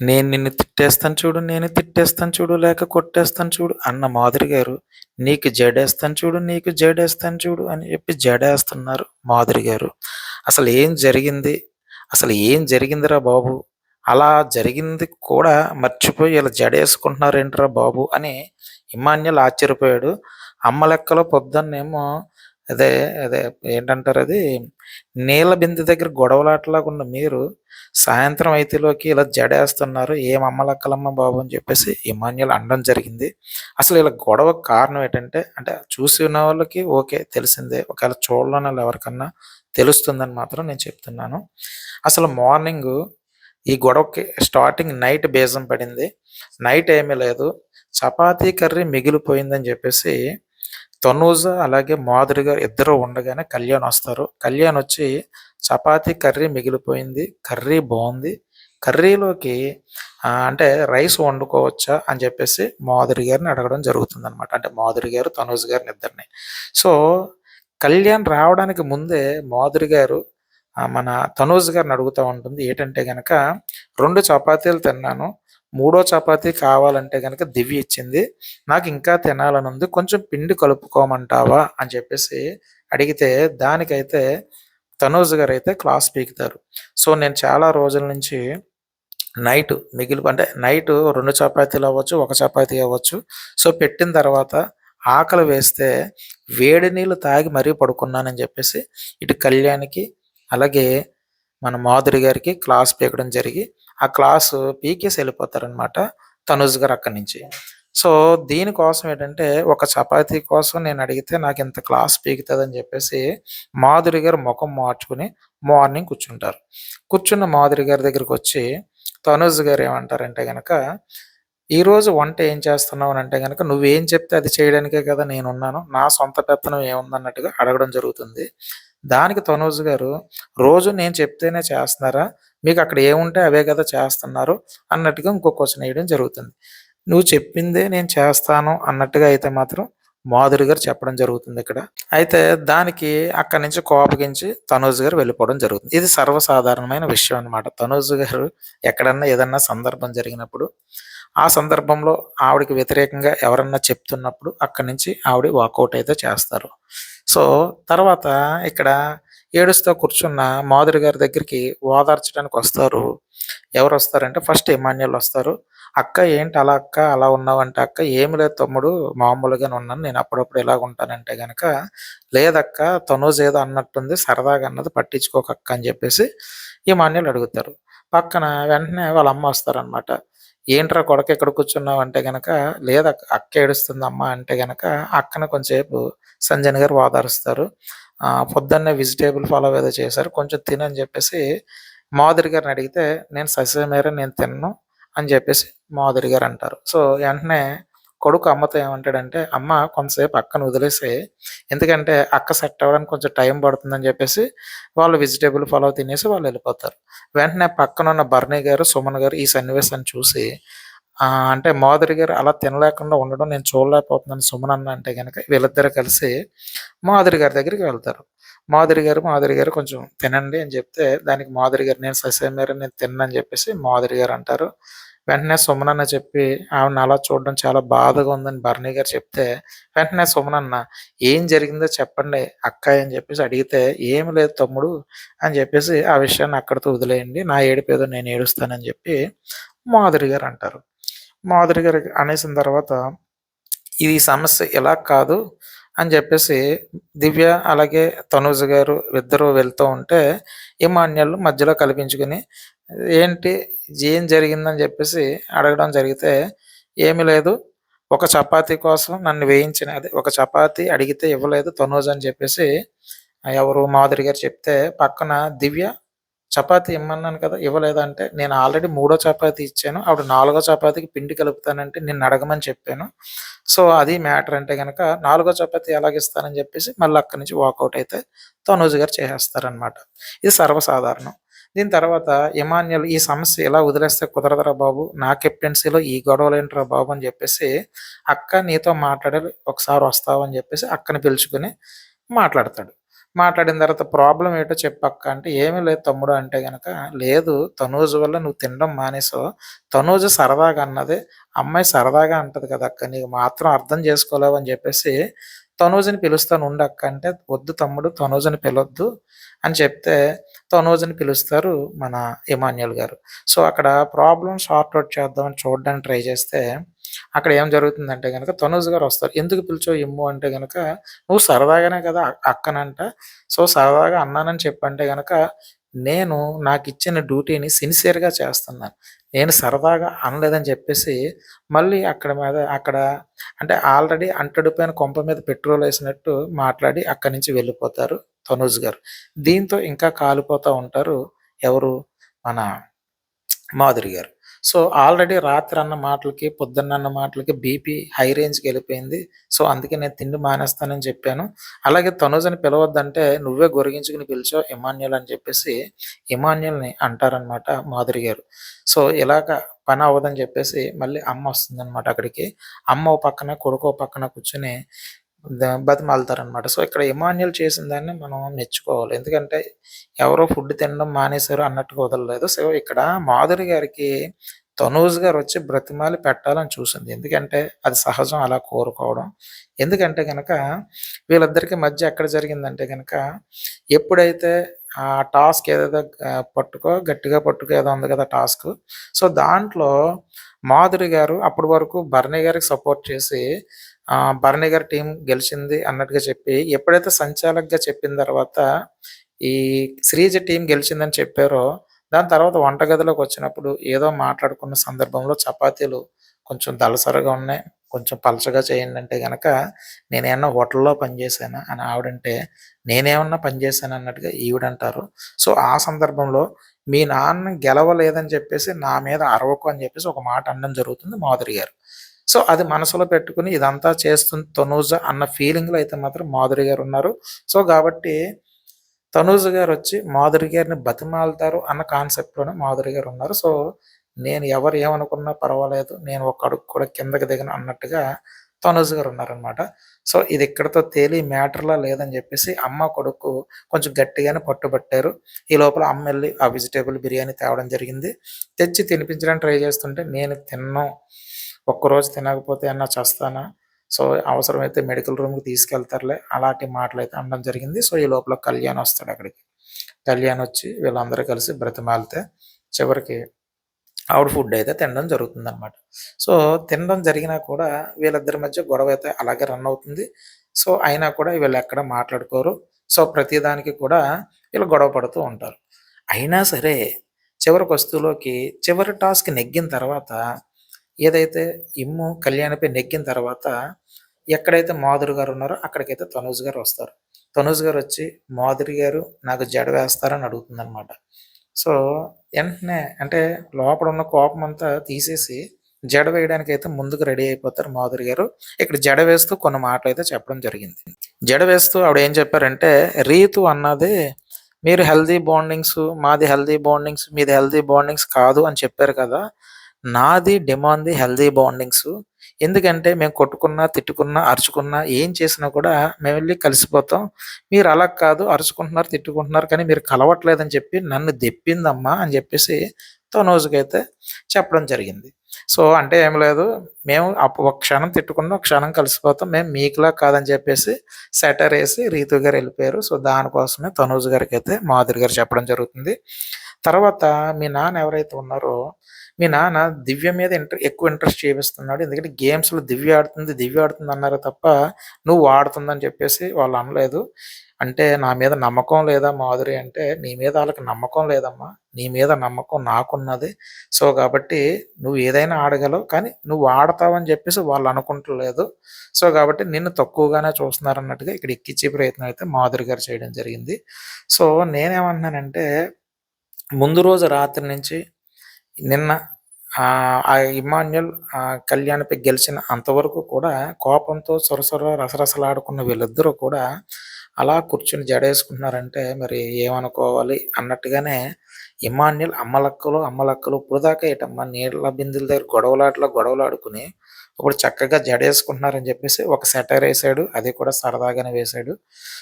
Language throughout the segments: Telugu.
నేను నిన్ను తిట్టేస్తాను చూడు నేను తిట్టేస్తాను చూడు లేక కొట్టేస్తాను చూడు అన్న మాధురి గారు నీకు జడేస్తాను చూడు నీకు జడేస్తాను చూడు అని చెప్పి జడేస్తున్నారు మాధురి గారు. అసలు ఏం జరిగింది? అసలు ఏం జరిగిందిరా బాబు? అలా జరిగింది కూడా మర్చిపోయి ఇలా జడేసుకుంటున్నారేంట్రా బాబు అని ఇమాన్యుల్ ఆశ్చర్యపోయాడు. అమ్మ లెక్కలో పొద్దున్నేమో అదే అదే ఏంటంటారు అది? నీళ్ళ బిందె దగ్గర గొడవలాటలాగా ఉన్న మీరు సాయంత్రం అయితేలోకి ఇలా జడేస్తున్నారు ఏం అమ్మలక్కలమ్మ బాబు అని చెప్పేసి ఇమాన్యుల్ అనడం జరిగింది. అసలు ఇలా గొడవ కారణం ఏంటంటే అంటే చూసిన వాళ్ళకి ఓకే తెలిసిందే. ఒకవేళ చూడలేని వాళ్ళు ఎవరికన్నా తెలుస్తుందని మాత్రం నేను చెప్తున్నాను. అసలు మార్నింగ్ ఈ గొడవకి స్టార్టింగ్ నైట్ బేజం పడింది. నైట్ ఏమీ లేదు. చపాతీ కర్రీ మిగిలిపోయిందని చెప్పేసి తనూజ అలాగే మాధురి గారు ఇద్దరు ఉండగానే కళ్యాణ్ వస్తారు. కళ్యాణ్ వచ్చి చపాతీ కర్రీ మిగిలిపోయింది కర్రీ బాగుంది కర్రీలోకి అంటే రైస్ వండుకోవచ్చా? అని చెప్పేసి మాధురి గారిని అడగడం జరుగుతుంది అనమాట అంటే మాధురి గారు తనూజ్ గారిని ఇద్దరిని. సో కళ్యాణ్ రావడానికి ముందే మాధురి గారు మన తనూజ్ గారిని అడుగుతూ ఉంటుంది ఏంటంటే గనక రెండు చపాతీలు తిన్నాను మూడో చపాతీ కావాలంటే కనుక దివ్య ఇచ్చింది నాకు ఇంకా తినాలని ఉంది కొంచెం పిండి కలుపుకోమంటావా? అని చెప్పేసి అడిగితే దానికైతే తనూజ్ గారు అయితే క్లాస్ పీకుతారు. సో నేను చాలా రోజుల నుంచి నైట్ మిగిలి అంటే నైట్ రెండు చపాతీలు అవ్వచ్చు ఒక చపాతీ అవ్వచ్చు సో పెట్టిన తర్వాత ఆకలి వేస్తే వేడి నీళ్ళు తాగి మరీ పడుకున్నానని చెప్పేసి ఇటు కళ్యాణ్కి అలాగే మన మాధురి గారికి క్లాస్ పీకడం జరిగి ఆ క్లాసు పీకేసి వెళ్ళిపోతారనమాట తనుజ్ గారు అక్కడి నుంచి. సో దీనికోసం ఏంటంటే ఒక చపాతీ కోసం నేను అడిగితే నాకు ఇంత క్లాస్ పీకుతుందని చెప్పేసి మాధురి గారు ముఖం మార్చుకుని మార్నింగ్ కూర్చుంటారు. కూర్చున్న మాధురి గారి దగ్గరికి వచ్చి తనుజ్ గారు ఏమంటారంటే కనుక ఈరోజు వంట ఏం చేస్తున్నావు? అని అంటే కనుక నువ్వేం చెప్తే అది చేయడానికే కదా నేను ఉన్నాను నా సొంత పెత్తనం ఏముందన్నట్టుగా అడగడం జరుగుతుంది. దానికి తనోజు గారు రోజు నేను చెప్తేనే చేస్తున్నారా? మీకు అక్కడ ఏముంటే అవే కదా చేస్తున్నారు? అన్నట్టుగా ఇంకో క్వశ్చన్ వేయడం జరుగుతుంది. నువ్వు చెప్పిందే నేను చేస్తాను అన్నట్టుగా అయితే మాత్రం మాధురి గారు చెప్పడం జరుగుతుంది ఇక్కడ. అయితే దానికి అక్కడి నుంచి కోపగించి తనూజ్ గారు వెళ్ళిపోవడం జరుగుతుంది. ఇది సర్వసాధారణమైన విషయం అనమాట తనూజ్ గారు ఎక్కడన్నా ఏదన్నా సందర్భం జరిగినప్పుడు ఆ సందర్భంలో ఆవిడకి వ్యతిరేకంగా ఎవరన్నా చెప్తున్నప్పుడు అక్కడి నుంచి ఆవిడ వాకౌట్ అయితే చేస్తారు. సో తర్వాత ఇక్కడ ఏడుస్తూ కూర్చున్న మాధురి గారి దగ్గరికి ఓదార్చడానికి వస్తారు. ఎవరు వస్తారంటే ఫస్ట్ ఇమాన్యుల్ వస్తారు. అక్క ఏంటి అలా అక్క అలా ఉన్నావంటే అక్క ఏమి లేదు తమ్ముడు మామూలుగానే ఉన్నాను నేను అప్పుడప్పుడు ఇలాగ ఉంటానంటే గనక లేదక్క తనూజ్ ఏదో అన్నట్టుంది సరదాగా అన్నది పట్టించుకోక అక్క అని చెప్పేసి ఈ మాన్యులు అడుగుతారు. పక్కన వెంటనే వాళ్ళ అమ్మ వస్తారనమాట ఏంట్రా కొడక ఎక్కడ కూర్చున్నావు అంటే గనక లేదా అక్క ఏడుస్తుంది అమ్మ అంటే గనక అక్కన కొంచెంసేపు సంజయ్ గారు ఓదారుస్తారు పొద్దున్నే వెజిటేబుల్ ఫాలో ఏదో చేశారు కొంచెం తినని చెప్పేసి మాధురి గారిని అడిగితే నేను సస్యమేర నేను తిన్ను అని చెప్పేసి మాధురి గారు అంటారు. సో వెంటనే కొడుకు అమ్మతో ఏమంటాడంటే అమ్మ కొంతసేపు అక్కను వదిలేసి ఎందుకంటే అక్క సెట్ అవ్వడానికి కొంచెం టైం పడుతుందని చెప్పేసి వాళ్ళు వెజిటేబుల్ ఫాలో తినేసి వాళ్ళు వెళ్ళిపోతారు. వెంటనే పక్కన ఉన్న బర్నీ గారు సుమన్ గారు ఈ సన్నివేశాన్ని చూసి అంటే మాధురి గారు అలా తినలేకుండా ఉండడం నేను చూడలేకపోతున్నాను సుమన్ అన్న అంటే కనుక వీళ్ళిద్దరు కలిసి మాధురి గారి దగ్గరికి వెళ్తారు. మాధురి గారు మాధురి గారు కొంచెం తినండి అని చెప్తే దానికి మాధురి గారు నేను ససేమేర నేను తిన్నని చెప్పేసి మాధురి గారు అంటారు. వెంటనే సుమనన్న చెప్పి ఆవిడని అలా చూడడం చాలా బాధగా ఉందని భరణి గారు చెప్తే వెంటనే సుమనన్న ఏం జరిగిందో చెప్పండి అక్క అని చెప్పేసి అడిగితే ఏమి లేదు తమ్ముడు అని చెప్పేసి ఆ విషయాన్ని అక్కడితో వదిలేయండి నా ఏడిపేదో నేను ఏడుస్తానని చెప్పి మాధురి గారు అంటారు. మాధురి గారు అనేసిన తర్వాత ఇది సమస్య ఇలా కాదు అని చెప్పేసి దివ్య అలాగే తనూజ గారు ఇద్దరు వెళ్తూ ఉంటే ఈ మాన్యాలు మధ్యలో కల్పించుకుని ఏంటి? ఏం జరిగిందని చెప్పేసి అడగడం జరిగితే ఏమీ లేదు. ఒక చపాతీ కోసం నన్ను వేయించిన అదే ఒక చపాతీ అడిగితే ఇవ్వలేదు తనూజ్ అని చెప్పేసి ఎవరు మాధురి గారు చెప్తే పక్కన దివ్య చపాతీ ఇమ్మన్నాను కదా ఇవ్వలేదంటే నేను ఆల్రెడీ మూడో చపాతీ ఇచ్చాను. ఆవిడ నాలుగో చపాతీకి పిండి కలుపుతానంటే నిన్ను అడగమని చెప్పాను. సో అది మ్యాటర్ అంటే కనుక నాలుగో చపాతీ ఎలాగిస్తానని చెప్పేసి మళ్ళీ అక్కడి నుంచి వాకౌట్ అయితే తనూజ్ గారు చేసేస్తారనమాట ఇది సర్వసాధారణం. దీని తర్వాత ఇమాన్యుల్ ఈ సమస్య ఎలా వదిలేస్తే కుదరదురా బాబు? నా కెప్టెన్సీలో ఈ గొడవలు ఏంట్రా బాబు అని చెప్పేసి అక్క నీతో మాట్లాడాలి ఒకసారి వస్తావు అని చెప్పేసి అక్కని పిలుచుకుని మాట్లాడతాడు. మాట్లాడిన తర్వాత ప్రాబ్లమ్ ఏంటో చెప్పక్క అంటే ఏమీ లేదు తమ్ముడు అంటే గనక లేదు తనూజ వల్ల నువ్వు తినడం మానేసావు తనూజ్ సరదాగా అన్నది అమ్మాయి సరదాగా అంటది కదా అక్క నీకు మాత్రం అర్థం చేసుకోలేవు అని చెప్పేసి తనూజని పిలుస్తాను ఉండక్క అంటే వద్దు తమ్ముడు తనూజని పిలవద్దు అని చెప్తే తనూజని పిలుస్తారు మన ఇమాన్యుల్ గారు. సో అక్కడ ప్రాబ్లం సార్ట్ అవుట్ చేద్దామని చూడడానికి ట్రై చేస్తే అక్కడ ఏం జరుగుతుందంటే కనుక తనోజ్ గారు వస్తారు. ఎందుకు పిలిచావు ఇమ్ము అంటే కనుక నువ్వు సరదాగానే కదా అక్కనంట. సో సరదాగా అన్నానని చెప్పంటే కనుక నేను నాకు ఇచ్చిన డ్యూటీని సిన్సియర్గా చేస్తున్నాను. నేను సరదాగా అనలేదని చెప్పేసి మళ్ళీ అక్కడ మీద అక్కడ అంటే ఆల్రెడీ అంటడిపోయిన కొంప మీద పెట్రోల్ వేసినట్టు మాట్లాడి అక్కడి నుంచి వెళ్ళిపోతారు తనూజ్ గారు. దీంతో ఇంకా కాలిపోతూ ఉంటారు ఎవరు? మన మాధురి గారు. సో ఆల్రెడీ రాత్రి అన్న మాటలకి పొద్దున్న అన్న మాటలకి బీపీ హై రేంజ్కి వెళ్ళిపోయింది. సో అందుకే నేను తిండి మానేస్తానని చెప్పాను. అలాగే తనుజని పిలవద్దంటే నువ్వే గొరిగించుకుని పిలిచావు ఇమాన్యుల్ అని చెప్పేసి ఇమాన్యుల్ని అంటారనమాట మాధురి గారు. సో ఇలాగ పని అవ్వదని చెప్పేసి మళ్ళీ అమ్మ వస్తుందన్నమాట అక్కడికి. అమ్మ ఓ పక్కన కొడుకు ఓ పక్కన కూర్చొని బతిమాలుతారనమాట సో ఇక్కడ ఇమాన్యుల్ చేసిన దాన్ని మనం మెచ్చుకోవాలి. ఎందుకంటే ఎవరో ఫుడ్ తినడం మానేశారు అన్నట్టుగా వదలలేదు సో ఇక్కడ మాధురి గారికి తనూజ్ గారు వచ్చి బ్రతిమాలి పెట్టాలని చూసింది. ఎందుకంటే అది సహజం అలా కోరుకోవడం. ఎందుకంటే కనుక వీళ్ళిద్దరికి మధ్య ఎక్కడ జరిగిందంటే కనుక ఎప్పుడైతే ఆ టాస్క్ ఏదైతే పట్టుకో గట్టిగా పట్టుకో ఏదో ఉంది కదా టాస్క్. సో దాంట్లో మాధురి గారు అప్పటి వరకు భరణి గారికి సపోర్ట్ చేసి ఆ, భరణి గారి టీం గెలిచింది అన్నట్టుగా చెప్పి ఎప్పుడైతే సంచాలకుగా చెప్పిన తర్వాత ఈ శ్రీజ టీం గెలిచిందని చెప్పారో దాని తర్వాత వంటగదిలోకి వచ్చినప్పుడు ఏదో మాట్లాడుకున్న సందర్భంలో చపాతీలు కొంచెం దళసరగా ఉన్నాయి కొంచెం పలచగా చేయండి అంటే కనుక నేనేమన్నా హోటల్లో పనిచేశాను అని ఆవిడంటే నేనేమన్నా పనిచేశాను అన్నట్టుగా ఈవిడంటారు. సో ఆ సందర్భంలో మీ నాన్న గెలవలేదని చెప్పేసి నా మీద అరవకు అని చెప్పేసి ఒక మాట అనడం జరుగుతుంది మాధురి గారు. సో అది మనసులో పెట్టుకుని ఇదంతా చేస్తుంది తనూజ అన్న ఫీలింగ్లో అయితే మాత్రం మాధురి గారు ఉన్నారు. సో కాబట్టి తనూజ గారు వచ్చి మాధురి గారిని బతిమాలుతారు అన్న కాన్సెప్ట్లోనే మాధురి గారు ఉన్నారు. సో నేను ఎవరు ఏమనుకున్నా పర్వాలేదు నేను ఒక అడుగు కూడా కిందకి దిగను అన్నట్టుగా తనుజ్ గారు ఉన్నారనమాట సో ఇది ఇక్కడతో తేలి మ్యాటర్లా లేదని చెప్పేసి అమ్మ కొడుకు కొంచెం గట్టిగానే పట్టుబట్టారు. ఈ లోపల అమ్మ వెళ్ళి ఆ వెజిటేబుల్ బిర్యానీ తేవడం జరిగింది. తెచ్చి తినిపించడానికి ట్రై చేస్తుంటే నేను తిన్నాం ఒక్కరోజు తినకపోతే అన్న చస్తానా? సో అవసరమైతే మెడికల్ రూమ్కి తీసుకెళ్తారులే. అలాంటి మాటలు అయితే అనడం జరిగింది. సో ఈ లోపల కళ్యాణ్ వస్తాడు అక్కడికి. కళ్యాణ్ వచ్చి వీళ్ళందరూ కలిసి బ్రతిమాలితే చివరికి ఆవిడ ఫుడ్ అయితే తినడం జరుగుతుంది అనమాట సో తినడం జరిగినా కూడా వీళ్ళిద్దరి మధ్య గొడవ అయితే అలాగే రన్ అవుతుంది. సో అయినా కూడా వీళ్ళు ఎక్కడ మాట్లాడుకోరు. సో ప్రతిదానికి కూడా వీళ్ళు గొడవ పడుతూ ఉంటారు. అయినా సరే చివరికి వస్తువులోకి చివరి టాస్క్ నెగ్గిన తర్వాత ఏదైతే ఇమ్ము కళ్యాణపై నెగ్గిన తర్వాత ఎక్కడైతే మాధురి గారు ఉన్నారో అక్కడికైతే తనూజ్ గారు వస్తారు. తనూజ్ గారు వచ్చి మాధురి గారు నాకు జడ వేస్తారని అడుగుతుందనమాట సో వెంటనే అంటే లోపల ఉన్న కోపం అంతా తీసేసి జడ వేయడానికి అయితే ముందుకు రెడీ అయిపోతారు మాధురి గారు. ఇక్కడ జడ వేస్తూ కొన్ని మాటలు అయితే చెప్పడం జరిగింది. జడ వేస్తూ ఆవిడ ఏం చెప్పారంటే రీతు అన్నది మీరు హెల్దీ బాండింగ్స్ మాది హెల్దీ బాండింగ్స్ మీది హెల్దీ బాండింగ్స్ కాదు అని చెప్పారు కదా. నాది డిమాండ్ది హెల్దీ బాండింగ్స్. ఎందుకంటే మేము కొట్టుకున్నా తిట్టుకున్నా అరుచుకున్నా ఏం చేసినా కూడా మేము వెళ్ళి కలిసిపోతాం. మీరు అలా కాదు అరుచుకుంటున్నారు తిట్టుకుంటున్నారు కానీ మీరు కలవట్లేదని చెప్పి నన్ను దెప్పిందమ్మా అని చెప్పేసి తనోజుకైతే చెప్పడం జరిగింది. సో అంటే ఏం లేదు మేము అప్పు- ఒక క్షణం తిట్టుకున్నా ఒక క్షణం కలిసిపోతాం. మేము మీకులా కాదని చెప్పేసి సెటర్ వేసి రీతు గారు వెళ్ళిపోయారు. సో దానికోసమే తనూజ్ గారికి అయితే మాధురి గారు చెప్పడం జరుగుతుంది. తర్వాత మీ నాన్న ఎవరైతే ఉన్నారో మీ నాన్న దివ్య మీద ఇంటర్ ఎక్కువ ఇంట్రెస్ట్ చేపిస్తున్నాడు. ఎందుకంటే గేమ్స్లో దివ్య ఆడుతుంది దివ్య ఆడుతుంది అన్నారు తప్ప నువ్వు ఆడుతుందని చెప్పేసి వాళ్ళు అనలేదు. అంటే నా మీద నమ్మకం లేదా మాధురి అంటే నీ మీద వాళ్ళకి నమ్మకం లేదమ్మా. నీ మీద నమ్మకం నాకున్నది. సో కాబట్టి నువ్వు ఏదైనా ఆడగలవు. కానీ నువ్వు ఆడతావని చెప్పేసి వాళ్ళు అనుకుంటలేదు. సో కాబట్టి నిన్ను తక్కువగానే చూస్తున్నారు అన్నట్టుగా ఇక్కడ ఎక్కించే ప్రయత్నం అయితే మాధురి గారు చేయడం జరిగింది. సో నేనేమంటున్నానంటే ముందు రోజు రాత్రి నుంచి నిన్న ఆ ఇమ్మాన్యుల్ ఇమాన్యుల్ ఆ కళ్యాణ్పై గెలిచిన అంతవరకు కూడా కోపంతో సొరసొర రసరసలాడుకున్న వీళ్ళిద్దరూ కూడా అలా కూర్చుని జడేసుకుంటున్నారంటే మరి ఏమనుకోవాలి అన్నట్టుగానే ఇమాన్యుల్ అమ్మలక్కలు అమ్మలక్కలు ఇప్పుడు దాకా ఏటమ్మా నీళ్ళ బిందుల దగ్గర గొడవలాటలో గొడవలాడుకుని ఇప్పుడు చక్కగా జడేసుకుంటున్నారని చెప్పేసి ఒక సెటర్ వేసాడు అది కూడా సరదాగానే వేశాడు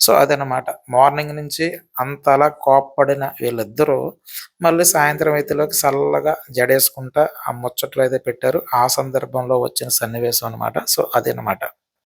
సో అదనమాట మార్నింగ్ నుంచి అంతలా కోప్పడిన వీళ్ళిద్దరూ మళ్ళీ సాయంత్రం అయితేలోకి చల్లగా జడేసుకుంటా ఆ ముచ్చట్లు అయితే పెట్టారు. ఆ సందర్భంలో వచ్చిన సన్నివేశం అనమాట సో అదనమాట